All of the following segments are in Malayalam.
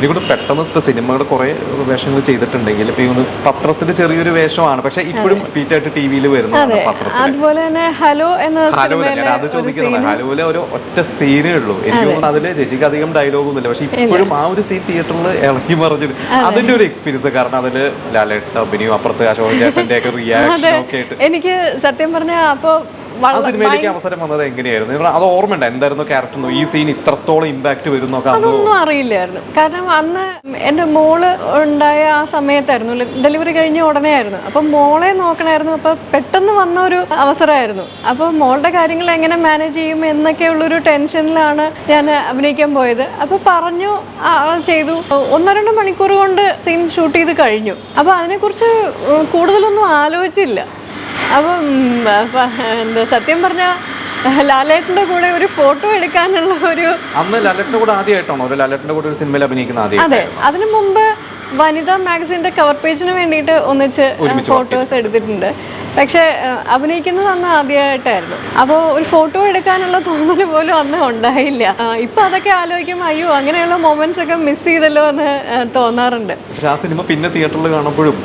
എനിക്കൂടെ പെട്ടെന്ന് ഇപ്പോൾ സിനിമകൾ കുറേ വേഷങ്ങൾ ചെയ്തിട്ടുണ്ടെങ്കിൽ ഇപ്പോൾ ഇങ്ങനെ പത്രത്തിൽ ചെറിയൊരു വേഷമാണ്. പക്ഷെ ഇപ്പോഴും പീറ്റായിട്ട് ടി വിയിൽ വരുന്നതാണ് പത്രത്തിൽ അതുപോലെ തന്നെ ഹലോ എന്ന ഹലോ ഞാൻ അത് ചോദിക്കുന്നത് ഹലോയിലെ ഒരു ഒറ്റ സീനേ ഉള്ളൂ. എനിക്ക് തോന്നുന്നു അതിൽ രചിക്ക് അധികം ഡയലോഗ് ഒന്നുമില്ല. പക്ഷെ ഇപ്പോഴും ആ ഒരു സീൻ തിയേറ്ററിൽ ഇളകി പറഞ്ഞു അതിന്റെ ഒരു എക്സ്പീരിയൻസ് കാരണം അതിൽ ലാലേട്ട അഭിനയം അപ്പുറത്ത് അശോകൻ ചേട്ടന്റെ ഒക്കെ റിയാക്ഷൻ ഒക്കെ ആയിട്ട് എനിക്ക് സത്യം പറഞ്ഞാൽ അപ്പൊ ആ സിനിമയിലേക്ക് അവസരം വന്നത് എങ്ങനെയായിരുന്നു? അത് ഓർമ്മയുണ്ട്? എന്തായിരുന്നു ക്യാരക്ടർ ഈ സീൻ ഇത്രത്തോളം ഇമ്പാക്ട് വരും അതൊന്നും അറിയില്ലായിരുന്നു. കാരണം അന്ന് എന്റെ മോൾ ഉണ്ടായ ആ സമയത്തായിരുന്നു. ഡെലിവറി കഴിഞ്ഞ ഉടനെ ആയിരുന്നു. അപ്പം മോളെ നോക്കണമായിരുന്നു അപ്പം പെട്ടെന്ന് വന്ന ഒരു അവസരമായിരുന്നു. അപ്പോൾ മോളുടെ കാര്യങ്ങൾ എങ്ങനെ മാനേജ് ചെയ്യും എന്നൊക്കെ എന്നൊക്കെയുള്ളൊരു ടെൻഷനിലാണ് ഞാൻ അഭിനയിക്കാൻ പോയത്. അപ്പോൾ പറഞ്ഞു ചെയ്തു. ഒന്നോ രണ്ടോ മണിക്കൂർ കൊണ്ട് സീൻ ഷൂട്ട് ചെയ്ത് കഴിഞ്ഞു. അപ്പോൾ അതിനെക്കുറിച്ച് കൂടുതലൊന്നും ആലോചിച്ചില്ല. അപ്പം എന്താ സത്യം പറഞ്ഞാൽ ലാലേട്ടന്റെ കൂടെ ഒരു ഫോട്ടോ എടുക്കാനുള്ള ഒരു അന്ന് ലാലേട്ടന്റെ കൂടെ ആദ്യമായിട്ടാണോ? ഒരു ലാലേട്ടന്റെ കൂടെ ഒരു സിനിമയിൽ അഭിനയിക്കുന്ന ആദ്യം അതെ. അതിനു മുമ്പ് വനിതാ മാഗസിന്റെ കവർ പേജിന് വേണ്ടിയിട്ട് ഒന്നിച്ച് ഫോട്ടോസ് എടുത്തിട്ടുണ്ട്. പക്ഷെ അഭിനയിക്കുന്നത് അന്ന് ആദ്യമായിട്ടായിരുന്നു അപ്പോൾ ഒരു ഫോട്ടോ എടുക്കാനുള്ള തോന്നൽ പോലും അന്ന് ഉണ്ടായില്ല. ഇപ്പൊ അതൊക്കെ ആലോചിക്കുമ്പോൾ അയ്യോ അങ്ങനെയുള്ള മൊമെന്റ്സ് ഒക്കെ മിസ് ചെയ്തല്ലോ എന്ന് തോന്നാറുണ്ട്. ആ സിനിമ പിന്നെ തിയേറ്ററിൽ കാണുമ്പോഴും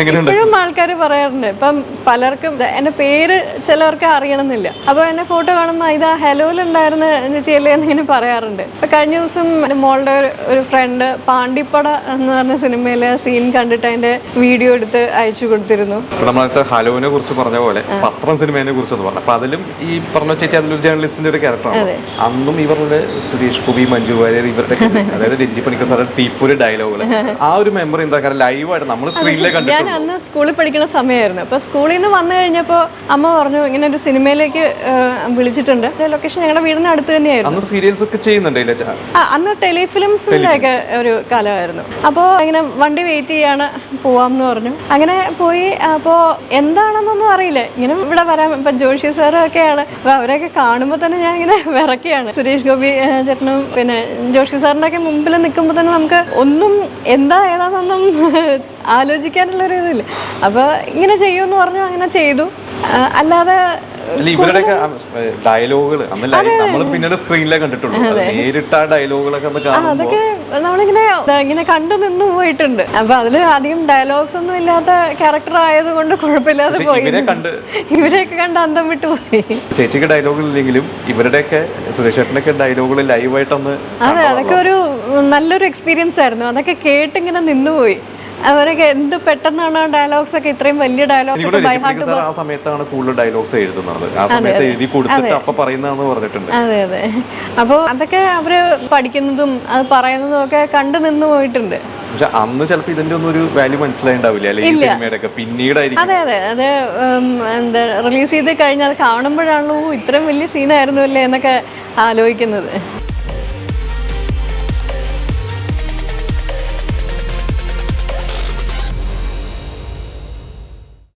എങ്ങനെയുണ്ട്? ഇപ്പോഴും ആൾക്കാർ പറയാറുണ്ട്. ഇപ്പം പലർക്കും എന്റെ എന്റെ പേര് ചിലവർക്ക് അറിയണമെന്നില്ല. അപ്പോൾ എന്നെ ഫോട്ടോ കാണുമ്പോൾ ഇതാ ഹെലോയിലുണ്ടായിരുന്ന ചേച്ചിയല്ലേ എന്നിങ്ങനെ പറയാറുണ്ട്. ഇപ്പം കഴിഞ്ഞ ദിവസം എന്റെ മോളുടെ ഒരു- ഫ്രണ്ട് പാണ്ടിപ്പട എന്ന് പറഞ്ഞ സിനിമയിലെ സീൻ കണ്ടിട്ട് അതിന്റെ വീഡിയോ എടുത്ത് അയച്ചു കൊടുത്തിരുന്നു. ഹലോനെ കുറിച്ച് പറഞ്ഞ പോലെ പത്രം സിനിമയെ കുറിച്ച് ഒന്ന് പറഞ്ഞു. അപ്പൊ അതിലും ഈ പറഞ്ഞ ചേച്ചി അതിലൊരു ജേർണലിസ്റ്റിന്റെ ഒരു ക്യാരക്ടറാണ് അന്നും ഇവരുടെ സുരേഷ് ഗോപി മഞ്ജു വാര്യർ ഇവരുടെ അതായത് രഞ്ജി പണിക്കർ സാറിന്റെ തീപ്പൂര് ഡയലോഗുകൾ ആ ഒരു മെമ്മറി എന്താ കാരണം ലൈവായിട്ട് നമ്മൾ സ്ക്രീനിലെ ഞാൻ അന്ന് സ്കൂളിൽ പഠിക്കുന്ന സമയമായിരുന്നു അപ്പൊ സ്കൂളിൽ നിന്ന് വന്നു കഴിഞ്ഞപ്പോൾ അമ്മ പറഞ്ഞു ഇങ്ങനെ ഒരു സിനിമയിലേക്ക് വിളിച്ചിട്ടുണ്ട്. ലൊക്കേഷൻ ഞങ്ങളുടെ വീടിന് അടുത്ത് തന്നെയായിരുന്നു. അന്ന് സീരിയൽസ് ഒക്കെ ചെയ്യുന്നുണ്ട് അന്ന് ടെലിഫിലിംസിന്റെ ഒക്കെ ഒരു കാലമായിരുന്നു. അപ്പോൾ ഇങ്ങനെ വണ്ടി വെയിറ്റ് ചെയ്യാണ് പോവാമെന്ന് പറഞ്ഞു. അങ്ങനെ പോയി അപ്പോൾ എന്താണെന്നൊന്നും അറിയില്ല. ഇങ്ങനെ ഇവിടെ വരാൻ ഇപ്പം ജോഷി സാറൊക്കെയാണ്. അപ്പോൾ അവരെയൊക്കെ കാണുമ്പോൾ തന്നെ ഞാൻ ഇങ്ങനെ വിറക്കുകയാണ് സുരേഷ് ഗോപി ചേട്ടനും പിന്നെ ജോഷി സാറിന്റെ ഒക്കെ മുമ്പിൽ നിൽക്കുമ്പോൾ തന്നെ നമുക്ക് ഒന്നും എന്താ ഏതാണെന്നൊന്നും ആലോചിക്കാനുള്ളൊരു ഇതില്ല. അപ്പോൾ ഇങ്ങനെ ചെയ്യുമെന്ന് പറഞ്ഞു അങ്ങനെ ചെയ്തു. അല്ലാതെ അല്ല ഇവരുടെയൊക്കെ ഡയലോഗുകൾ അന്ന് നമ്മൾ പിന്നീട് സ്ക്രീനിലെ കണ്ടിട്ടുള്ളൂ. നേരിട്ട് ആ ഡയലോഗുകളൊക്കെ ഒന്ന് കാണുമ്പോൾ നമ്മളിങ്ങനെ ഇങ്ങനെ കണ്ടു നിന്ന് പോയിട്ടുണ്ട്. അപ്പൊ അതിൽ അധികം ഡയലോഗ്സ് ഒന്നും ഇല്ലാത്ത ക്യാരക്ടർ ആയതുകൊണ്ട് കുഴപ്പമില്ലാതെ പോയി. ഇവരെ കണ്ട് ഇവരെയൊക്കെ കണ്ട് അന്തം വിട്ടു പോയി. ചേച്ചിക്ക് ഡയലോഗ് ഇല്ലെങ്കിലും ഇവരുടെയൊക്കെ സുരേഷ് ചേട്ടനൊക്കെ ഡയലോഗുകൾ ലൈവായിട്ടൊന്ന് അതെ അതൊക്കെ ഒരു നല്ലൊരു എക്സ്പീരിയൻസ് ആയിരുന്നു. അതൊക്കെ കേട്ടിങ്ങനെ നിന്നുപോയി. അവരൊക്കെ എന്ത് പെട്ടെന്നാണ് ഡയലോഗ്സ് ഒക്കെ ഇത്രയും വലിയ ഡയലോഗ്സ് എനിക്കൂടെ ഒക്കെ ബൈ രഞ്ജി ഹാർട്ട് സാർ ആ സമയത്താണ് കൂടുതൽ ഡയലോഗ്സ് എഴുതുന്നത്. ആ സമയത്ത് എഴുതി കൊടുത്തിട്ട് അപ്പൊ പറയുന്നതെന്ന് പറഞ്ഞിട്ടുണ്ട്. അതെ അതെ. അപ്പോൾ അതൊക്കെ അവർ പഠിക്കുന്നതും അത് പറയുന്നതും ഒക്കെ കണ്ടു നിന്ന് പോയിട്ടുണ്ട്. പക്ഷെ അന്ന് ചിലപ്പോൾ ഇതിന്റെ ഒന്നും ഒരു വാല്യൂ മനസ്സിലായിണ്ടാവില്ല അല്ലെ ഈ സിനിമയുടെ ഒക്കെ പിന്നീടായിരിക്കും. അതെ അതെ. അത് എന്താ റിലീസ് ചെയ്ത് കഴിഞ്ഞാൽ കാണുമ്പോഴാണല്ലോ "ഓ, ഇത്രയും വലിയ സീനായിരുന്നു അല്ലേ എന്നൊക്കെ ആലോചിക്കുന്നത്.